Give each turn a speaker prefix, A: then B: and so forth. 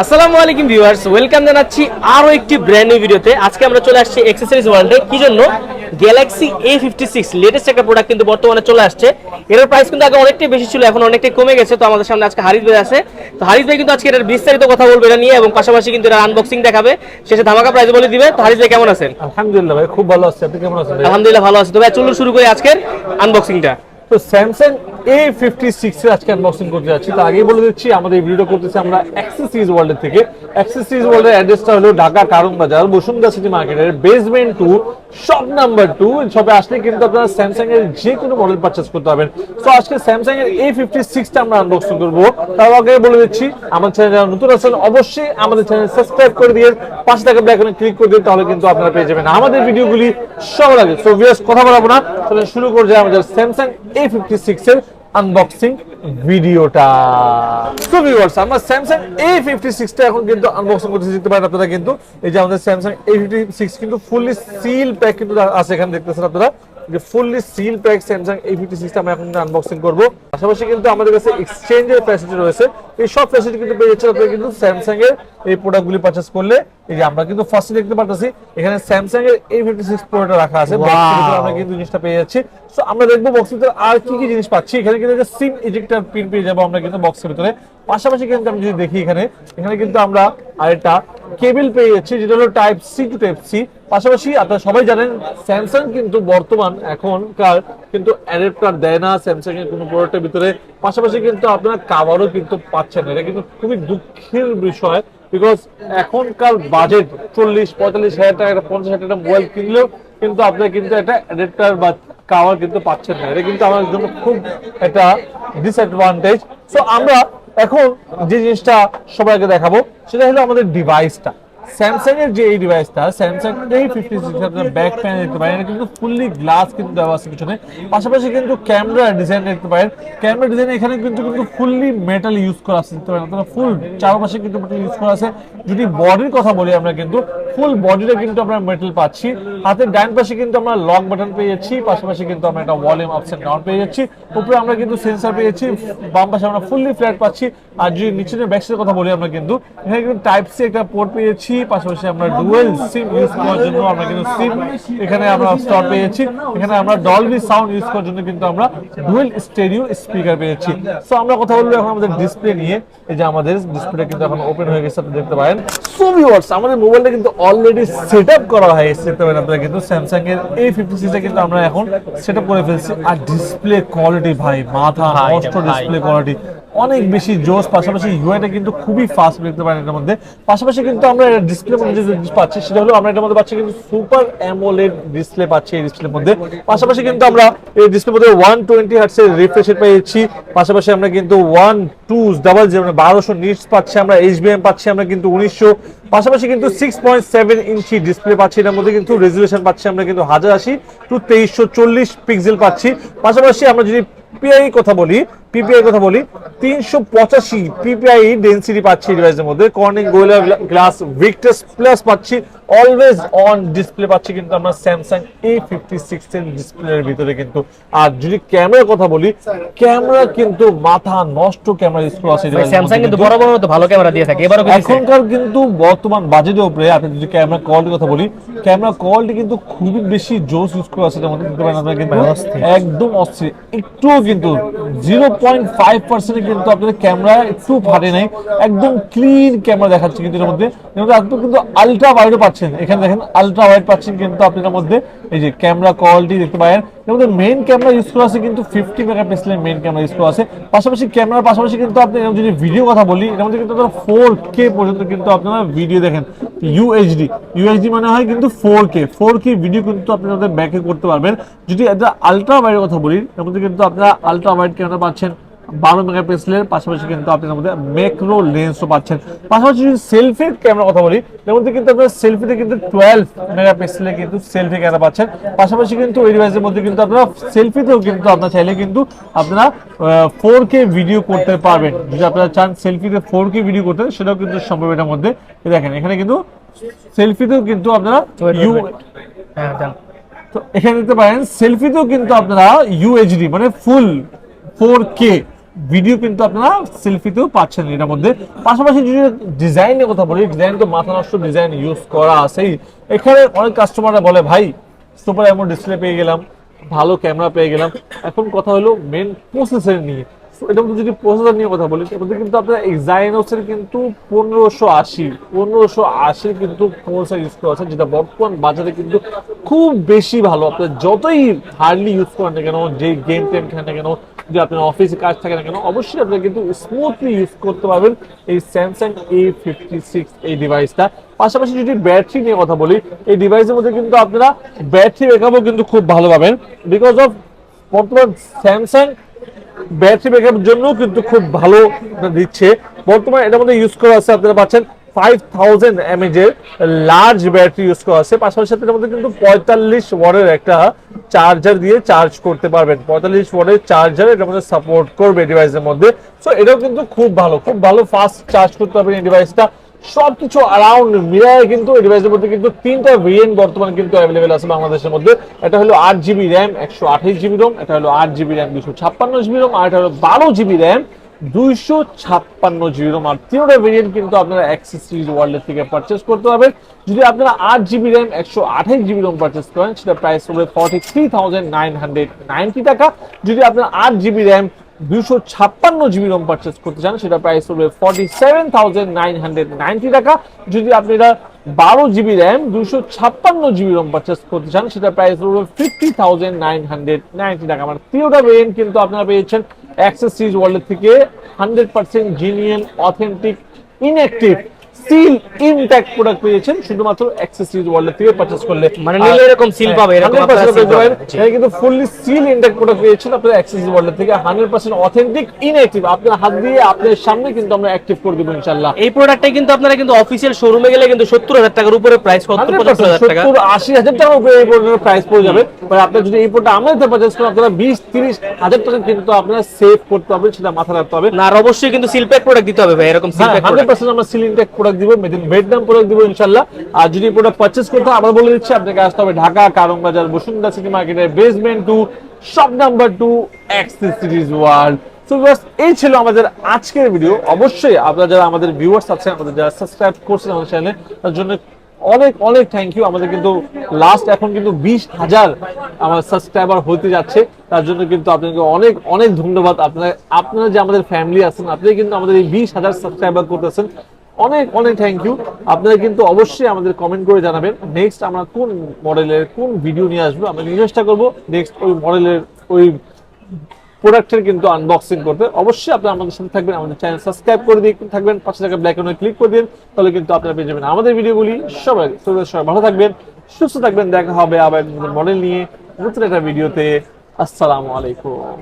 A: আসসালামু আলাইকুম viewers welcome জানাচ্ছি আরও একটি ব্র্যান্ড নিউ ভিডিওতে আজকে আমরা চলে আসছি অ্যাক্সেসরিজ ওয়ার্ল্ডে কি জন্য? Galaxy A fifty six latest একটা প্রোডাক্ট কিন্তু বর্তমানে চলে আসছে। এর প্রাইস কিন্তু আগে অনেকটাই বেশি ছিল এখন অনেকটাই কমে গেছে। তো আমাদের সামনে আজকে হারিস ভাই আছে। তো হারিস ভাই কিন্তু আজকে এটার বিস্তারিত কথা বলবে এটা নিয়ে এবং পাশাপাশি কিন্তু এটা আনবক্সিং দেখাবে। শেষে ধামাকা প্রাইস বলে দিবে। তো হারিস ভাই কেমন আছেন?
B: আলহামদুলিল্লাহ ভাই খুব ভালো আছে। আপনি কেমন আছেন
A: আলহামদুলিল্লাহ ভালো আছে। তো ভাই চলুন শুরু করি আজকের আনবক্সিংটা
B: তো স্যামসাং এ ফিফটি সিক্সের আজকে আনবক্সিং করতে যাচ্ছি। তো আগেই বলে দিচ্ছি, আমাদের এই ভিডিও করতেছি আমরা অ্যাক্সেস ওয়ার্ল্ডের থেকে। অ্যাক্সেস ওয়ার্ল্ডের অ্যাড্রেসটা হলো ঢাকা কারণ বাজার বসুন্ধরা সিটি মার্কেটের basement two shop number two শপে আসলে কিন্তু আপনারা স্যামসাং এর যে কোনো মডেল পারচেস করতে পারবেন। তো আজকে স্যামসাং এর এ ফিফটি সিক্সটা আমরা আনবক্সিং করব। তার আগে বলে দিচ্ছি, আমার চ্যানেল যারা নতুন আছেন, অবশ্যই আমাদের চ্যানেল সাবস্ক্রাইব করে দিয়ে পাশে থাকা ব্যাকনে ক্লিক করে দিন, তাহলে কিন্তু আপনারা পেয়ে যাবেন আমাদের ভিডিওগুলি সবার আগে। সো ভিউয়ার্স কথা বলব না। তাহলে শুরু করে যায় আমাদের স্যামসাং এ ফিফটি সিক্স এর আনবক্সিং ভিডিওটা সো ভিউয়ার্স আমরা স্যামসাং এ ফিফটি সিক্সটা এখন কিন্তু আনবক্সিং করতে দেখতে পারেন আপনারা কিন্তু। এই যে আমাদের স্যামসাং এ ফিফটি সিক্স কিন্তু ফুললি সিল প্যাক কিন্তু আছে এখানে দেখতেছেন আপনারা। যে fully seal pack Samsung fifty সিক্সটা আমরা এখন আনবক্সিং করব। পাশাপাশি কিন্তু আমাদের কাছে এক্সচেঞ্জের ফ্যাসিলিটি রয়েছে। এই সব ফ্যাসিলিটি কিন্তু পেয়ে যাচ্ছেন আপনারা কিন্তু স্যামসাং এর এই প্রোডাক্টগুলি পারচেস করলে। এই যে আমরা কিন্তু ফার্স্টে দেখতে পাচ্ছি এখানে স্যামসাং এর এ ফিফটি সিক্স প্রোটা রাখা আছে। আমরা কিন্তু জিনিসটা পেয়ে যাচ্ছি। সো আমরা দেখব বক্সের ভিতরে আর কি কি জিনিস পাচ্ছি। এখানে কিন্তু সিম ইজেক্টর পিন পেয়ে যাব আমরা কিন্তু বক্সের ভিতরে। পাশাপাশি কিন্তু আমি যদি দেখি এখানে এখানে কিন্তু আমরা আরেকটা কেবল পেয়ে যাচ্ছি, যেটা হলো type C to type C পাশাপাশি আপনারা সবাই জানেন স্যামসাং কিন্তু বর্তমান এখনকার কিন্তু অ্যাডাপ্টার দেয় না স্যামসাং এর কোনো প্রোডাক্টের ভিতরে। পাশাপাশি কিন্তু আপনারা কাভারও কিন্তু পাচ্ছেন এটা কিন্তু খুবই দুঃখের বিষয় বিকজ এখনকার বাজেট চল্লিশ, পঁয়তাল্লিশ হাজার টাকা পঞ্চাশ হাজার টাকা মোবাইল কিনলেও কিন্তু আপনারা কিন্তু একটা অ্যাডাপ্টার বা কাভার কিন্তু পাচ্ছেন না। এটা কিন্তু আমার জন্য খুব একটা ডিসঅ্যাডভান্টেজ সো আমরা এখন যে জিনিসটা সবাইকে দেখাবো সেটা হলো আমাদের ডিভাইসটা স্যামসাং এর যে এই ডিভাইসটা স্যামসাং এই ফিফটি সিক্স ব্যাক প্যান দেখতে পারেন, এটা কিন্তু ফুললি গ্লাস কিন্তু দেওয়া আছে পিছনে। পাশাপাশি কিন্তু ক্যামেরা ডিজাইন দেখতে পারেন। ক্যামেরা ডিজাইন এখানে কিন্তু কিন্তু ফুললি মেটাল ইউজ করা আছে, দেখতে পারেন। আপনারা ফুল চারপাশে কিন্তু মেটাল ইউজ করা আছে। যদি বডির কথা বলি আমরা কিন্তু ফুল বডিটা কিন্তু আমরা মেটাল পাচ্ছি। হাতের ডান পাশে কিন্তু আমরা লক বাটন পেয়ে যাচ্ছি। পাশাপাশি কিন্তু আমরা একটা ভলিউম এন্ড ডাউন পেয়ে যাচ্ছি। উপরে আমরা কিন্তু সেন্সর পেয়ে যাচ্ছি। বাম পাশে আমরা ফুললি ফ্ল্যাট পাচ্ছি। আর যদি নিচের ব্যাকসাইডের কথা বলি আমরা কিন্তু, এখানে কিন্তু টাইপ সি একটা পোর্ট পেয়েছি পাশাপাশি আমরা ডুয়েল সিম ইউজ করার জন্য আমরা কিন্তু সিম এখানে আমরা পেয়েছি। এখানে আমরা ডলবি সাউন্ড ইউজ করার জন্য কিন্তু আমরা ডুয়েল স্টেরিও স্পিকার পেয়েছি। সো আমরা কথা বলব এখন আমাদের ডিসপ্লে নিয়ে। এই যে আমাদের ডিসপ্লেটা কিন্তু এখন ওপেন হয়ে গেছে আপনি দেখতে পারেন। সো ভিউয়ার্স আমাদের মোবাইলটা কিন্তু অলরেডি সেটআপ করা হয়ে গেছে। দেখতে পারেন আপনারা কিন্তু স্যামসাং এর এই ফিফটি সিক্সটা কিন্তু আমরা এখন সেটআপ করে ফেলছি। আর ডিসপ্লে কোয়ালিটি ভাই মাথা নষ্ট ডিসপ্লে কোয়ালিটি অনেক বেশি জোস পাশাপাশি ইউআইটা কিন্তু খুবই ফাস্ট দেখতে পারেন এটার মধ্যে। পাশাপাশি কিন্তু আমরা ডিসপ্লে মধ্যে যে পাচ্ছি, সেটা হলো আমরা এটার মধ্যে পাচ্ছি কিন্তু সুপার অ্যামোলেড ডিসপ্লে পাচ্ছি এই ডিসপ্লের মধ্যে। পাশাপাশি কিন্তু আমরা এই ডিসপ্লের মধ্যে ওয়ান টোয়েন্টি হার্টসের রিফ্রেশ রেট পেয়েছি। পাশাপাশি আমরা কিন্তু ওয়ান টু ডাবল জিরো বারোশো নিটস পাচ্ছি আমরা এইচবিএম পাচ্ছি আমরা কিন্তু উনিশশো। পাশাপাশি কিন্তু six point seven inch display পাচ্ছি, এটার মধ্যে কিন্তু রেজুলেশন পাচ্ছি আমরা কিন্তু হাজার আশি টু তেইশশো চল্লিশ পিক্সেল পাচ্ছি। পাশাপাশি আমরা যদি পিআই কথা বলি পিপিআই কথা বলি, তিনশো পঁচাশি পিপিআই ডেন্সিটি পাচ্ছি ডিভাইসের মধ্যে। Corning Gorilla glass Victus plus পাচ্ছি। অলওয়েজ অন ডিসপ্লে পাচ্ছি কিন্তু আমরা স্যামসাং এ ফিফটি সিক্স এর ডিসপ্লের ভিতরে কিন্তু। আর যদি ক্যামেরার কথা বলি ক্যামেরা কিন্তু মাথা নষ্ট ক্যামেরা ইউজ করা আছে
A: স্যামসাং কিন্তু বড় বড় তো ভালো ক্যামেরা দিয়ে থাকে এবারও
B: এখনকার কিন্তু বর্তমান বাজেটের উপরে আপনি যদি ক্যামেরা কোয়ালিটির কথা বলি ক্যামেরা কোয়ালিটি কিন্তু খুবই বেশি জোস ইউজ করা আছে যেমন দেখতে পারেন আপনারা কিন্তু একদম অস্থির। একটুও কিন্তু জিরো পয়েন্ট ফাইভ পার্সেন্ট কিন্তু আপনাদের ক্যামেরা একটু ফাটে নাই একদম ক্লিন ক্যামেরা দেখাচ্ছে কিন্তু এর মধ্যে কিন্তু আলট্রা ওয়াইডও পাচ্ছেন এখানে দেখেন আলট্রা ওয়াইড পাচ্ছেন কিন্তু আপনার মধ্যে এই যে ক্যামেরা কোয়ালিটি দেখতে পারেন। এর মধ্যে মেইন ক্যামেরা ইউজ করা আছে কিন্তু ফিফটি মেগাপিক্সেলের মেইন ক্যামেরা ইউজ করা আছে। পাশাপাশি ক্যামেরার পাশাপাশি কিন্তু আপনি যদি ভিডিও কথা বলি, এর মধ্যে কিন্তু ফোর কে পর্যন্ত কিন্তু আপনারা ভিডিও দেখেন। ইউএইচডি ইউএইচডি মানে হয় কিন্তু four K four K video কিন্তু আপনি আপনাদের ব্যাকে করতে পারবেন। যদি এটা আলট্রা ওয়াইডের কথা বলি, এর মধ্যে কিন্তু আপনারা আলট্রা ওয়াইড ক্যামেরা পাচ্ছেন। বারো মেগাপিক্সেলের পাশাপাশি কিন্তু আপনার মধ্যে ম্যাক্রো লেন্সও পাচ্ছেন। পাশাপাশি যদি সেলফির ক্যামেরা কথা বলি এর মধ্যে কিন্তু আপনার সেলফিতে কিন্তু টুয়েলভ মেগাপিক্সেলের কিন্তু সেলফি ক্যামেরা পাচ্ছেন। পাশাপাশি কিন্তু ওই ডিভাইসের মধ্যে কিন্তু আপনারা সেলফিতেও কিন্তু আপনার চাইলে কিন্তু আপনারা ফোর কে ভিডিও করতে পারবেন। যদি আপনারা চান সেলফিতে ফোর কে ভিডিও করতে সেটাও কিন্তু সম্ভব এটার মধ্যে। দেখেন এখানে কিন্তু সেলফিতেও কিন্তু আপনারা ইউ
A: হ্যাঁ
B: তো এখানে দেখতে পারেন সেলফিতেও কিন্তু আপনারা ইউএইচডি মানে ফুল ফোর কে ভিডিও কিন্তু আপনারা সেলফিতেও পাচ্ছেন এটার মধ্যে। পাশাপাশি যদি ডিজাইনের কথা বলি ডিজাইন তো মাথা নষ্ট ডিজাইন ইউজ করা আছেই। এখানে অনেক কাস্টমাররা বলে, ভাই সুপার এমন ডিসপ্লে পেয়ে গেলাম, ভালো ক্যামেরা পেয়ে গেলাম। এখন কথা হলো মেন প্রসেসর নিয়ে। এটার যদি প্রসেসর নিয়ে কথা বলি কিন্তু আপনার কিন্তু পনেরোশো আশি পনেরোশো আশি কিন্তু প্রসেসর ইউজ করা আছে, যেটা বর্তমান বাজারে কিন্তু খুব বেশি ভালো। আপনার যতই হার্ডলি ইউজ করেন না কেন, যে গেম টেম খেলেন না কেন, যদি আপনার অফিসে কাজ থাকে না কেন, অবশ্যই আপনি কিন্তু স্মুথলি ইউজ করতে পারবেন এই স্যামসাং এ ফিফটি সিক্স এই ডিভাইসটা পাশাপাশি যদি ব্যাটারি নিয়ে কথা বলি, এই ডিভাইসের মধ্যে কিন্তু আপনারা ব্যাটারি ব্যাকআপও কিন্তু খুব ভালো পাবেন। বিকজ অফ বর্তমান স্যামসাং ব্যাটারি জন্য কিন্তু খুব ভালো দিচ্ছে। বর্তমানে এটার মধ্যে ইউজ করা আছে, আপনারা পাচ্ছেন five thousand large battery use করা আছে। পাশাপাশি মধ্যে কিন্তু পঁয়তাল্লিশ ওয়াটের একটা চার্জার দিয়ে চার্জ করতে পারবেন। পঁয়তাল্লিশ ওয়াটের চার্জার এটার মধ্যে সাপোর্ট করবে ডিভাইসের মধ্যে। সো এটাও কিন্তু খুব ভালো খুব ভালো ফাস্ট চার্জ করতে পারবেন এই ডিভাইসটা সবকিছু অ্যারাউন্ড মিলায় কিন্তু এই ডিভাইসের মধ্যে কিন্তু তিনটা ভেরিয়েন্ট বর্তমানে কিন্তু অ্যাভেলেবেল আছে বাংলাদেশের মধ্যে। এটা হলো আট জিবি র্যাম একশো আঠাশ জিবি রোম এটা হলো আট জিবি র্যাম দুশো ছাপ্পান্ন জিবি রোম আর এটা হলো বারো জিবি র্যাম দুইশো ছাপ্পান্ন জিবি রোম আর তিনটা ভেরিয়েন্ট কিন্তু আপনারা অ্যাক্সেস সিরিজ ওয়ার্ল্ডের থেকে পারচেস করতে পারবেন। যদি আপনারা আট জিবি র্যাম একশো আঠাশ জিবি রোম পারচেস করেন, সেটা প্রাইস হবে forty three thousand nine hundred ninety টাকা। যদি আপনারা আট জিবি র্যাম দুশো ছাপ্পান্ন জিবি রোম পারচেস করতে চান সেটা প্রাইস হবে forty seven thousand nine hundred ninety টাকা। যদি আপনারা বারো জিবি র্যাম দুশো ছাপ্পান্ন জিবি রোম পারচেস করতে চান সেটা প্রাইস হবে fifty thousand nine hundred ninety টাকা। মানে তিনটা ভেরিয়েন্ট কিন্তু আপনারা পেয়েছেন। অ্যাক্সেস সিরিজ ওয়ার্ল্ড থেকে hundred percent genuine authentic inactive seal intact product পেয়েছেন শুধুমাত্র অ্যাক্সেস সিরিজ ওয়ার্ল্ড থেকে পারচেস করলে।
A: মানে নিলে এরকম seal পাবে, এরকম আপনারা seal পাবেন।
B: এখানে কিন্তু ফুললি সিল ইনট্যাক্ট প্রোডাক্ট পেয়েছেন আপনারা অ্যাক্সেস ওয়ার্ল্ড থেকে হান্ড্রেড পার্সেন্ট অথেন্টিক ইনঅ্যাক্টিভ আপনার হাত দিয়ে আপনার সামনে কিন্তু আমরা অ্যাক্টিভ করে দেবো ইনশাল্লাহ
A: এই প্রোডাক্টটাই কিন্তু আপনারা কিন্তু অফিসিয়াল শোরুমে গেলে কিন্তু সত্তর হাজার টাকার উপরে প্রাইস পঁচাত্তর টাকা।
B: সত্তর আশি হাজার টাকার উপরে এই প্রোডাক্টের প্রাইস পড়ে যাবে। মানে আপনার যদি এই প্রোডাক্ট আমাদের পারচেস করেন আপনারা বিশ তিরিশ হাজার টাকা কিন্তু আপনারা সেভ করতে পারবেন সেটা মাথা রাখতে হবে।
A: না আর অবশ্যই কিন্তু সিল প্যাক প্রোডাক্ট দিতে হবে ভাই এরকম সিল প্যাক
B: হান্ড্রেড পার্সেন্ট আমরা সিলিং টেক প্রোডাক্ট দিব বেডনাম প্রোডাক্ট দিব ইনশাল্লাহ। আর যদি প্রোডাক্ট পারচেস করতে হয়, আবার বলে দিচ্ছি, আপনাকে আসতে হবে ঢাকা কারণ বাজার বসুন্ধরা সিটি মার্কেটের basement two shop number two axis series world so এই ছিল আমাদের আজকের ভিডিও অবশ্যই আপনারা যারা আমাদের ভিউয়ার্স আছেন, আমাদের যারা সাবস্ক্রাইব করছেন আমাদের চ্যানেলে তার জন্য অনেক অনেক থ্যাংক ইউ আমাদের কিন্তু লাস্ট এখন কিন্তু বিশ হাজার আমার সাবস্ক্রাইবার হতে যাচ্ছে। তার জন্য কিন্তু আপনাকে অনেক অনেক ধন্যবাদ। আপনারা আপনারা যে আমাদের ফ্যামিলি আছেন, আপনি কিন্তু আমাদের এই বিশ হাজার সাবস্ক্রাইবার করতেছেন। অনেক অনেক থ্যাংক ইউ আপনারা কিন্তু অবশ্যই আমাদের কমেন্ট করে জানাবেন নেক্সট আমরা কোন মডেলের কোন ভিডিও নিয়ে আসব, আমরা চেষ্টা করব নেক্সট ওই মডেলের ওই প্রোডাক্টের কিন্তু আনবক্সিং করতে। অবশ্যই আপনারা আমাদের সাথে থাকবেন, আমাদের চ্যানেল সাবস্ক্রাইব করে দিয়ে থাকবেন, পাশে থাকা ব্ল্যাক এন্ড ক্লিক করে দিন, তাহলে কিন্তু আপনারা পেয়ে যাবেন আমাদের ভিডিওগুলি সবাই সবাই ভালো থাকবেন, সুস্থ থাকবেন, দেখা হবে আবার মডেল নিয়ে, নতুন একটা ভিডিওতে আসসালামু আলাইকুম।